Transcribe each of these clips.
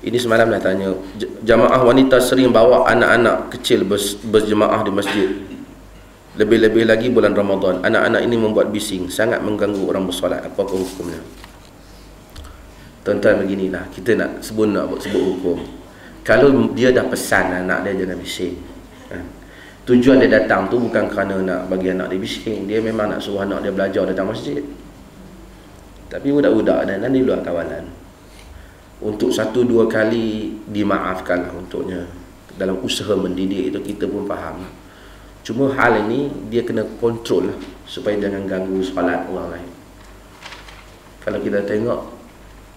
Ini semalam dah tanya Jamaah wanita sering bawa anak-anak kecil berjemaah di masjid? Lebih-lebih lagi bulan Ramadan. Anak-anak ini membuat bising Sangat mengganggu orang bersolat. Apakah hukumnya? Tuan-tuan beginilah. Kita nak sebut nak sebut hukum. Kalau dia dah pesan anak dia jangan bising. Ha? Tujuan dia datang tu bukan kerana nak bagi anak dia bising. Dia memang nak suruh anak dia belajar datang masjid. Tapi budak-budak dan nanti luar kawalan untuk satu dua kali dimaafkan untuknya. Dalam usaha mendidik itu kita pun faham. Cuma hal ini dia kena kontrol lah supaya jangan ganggu solat orang lain. Kalau kita tengok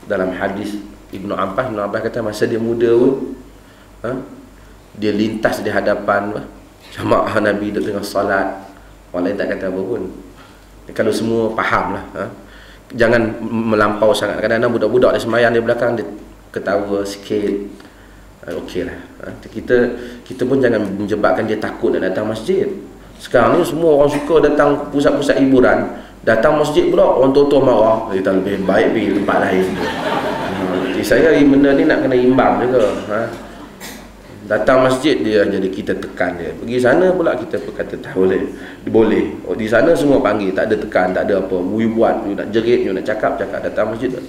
dalam hadis Ibnu Abbas Ibnu Abbas kata masa dia muda pun ha, dia lintas di hadapan jamaah Nabi dia tengah solat. Orang lain tak kata apa pun. Kalau semua faham lah ha, jangan melampau sangat. Kadang-kadang budak-budak dia semayang di belakang dia ketawa sikit. Uh, okey lah. Ha? kita kita pun jangan menjebakkan dia takut nak datang masjid. Sekarang ni semua orang suka datang pusat-pusat hiburan. Datang masjid pula orang tua-tua marah. Kita lebih baik pergi tempat lain. Uh, saya benda ni nak kena imbang juga. Ha? Datang masjid dia jadi kita tekan dia. Pergi sana pula kita berkata tak boleh boleh. Oh, di sana semua panggil tak ada tekan tak ada apa. You buat you nak jerit you nak cakap cakap datang masjid dia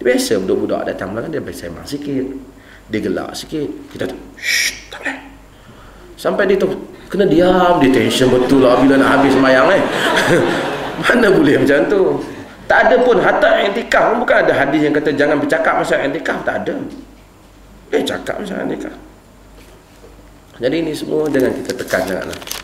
biasa budak-budak datang belakang dia biasa sembang sikit. Dia gelak sikit kita tak boleh. Sampai dia tu kena diam. Dia tension betul lah bila nak habis semayang eh. Mana boleh macam tu? Tak ada pun hatta intikaf bukan ada hadis yang kata jangan bercakap masa intikaf tak ada. Eh cakap masa intikaf jadi ini semua jangan kita tekan janganlah.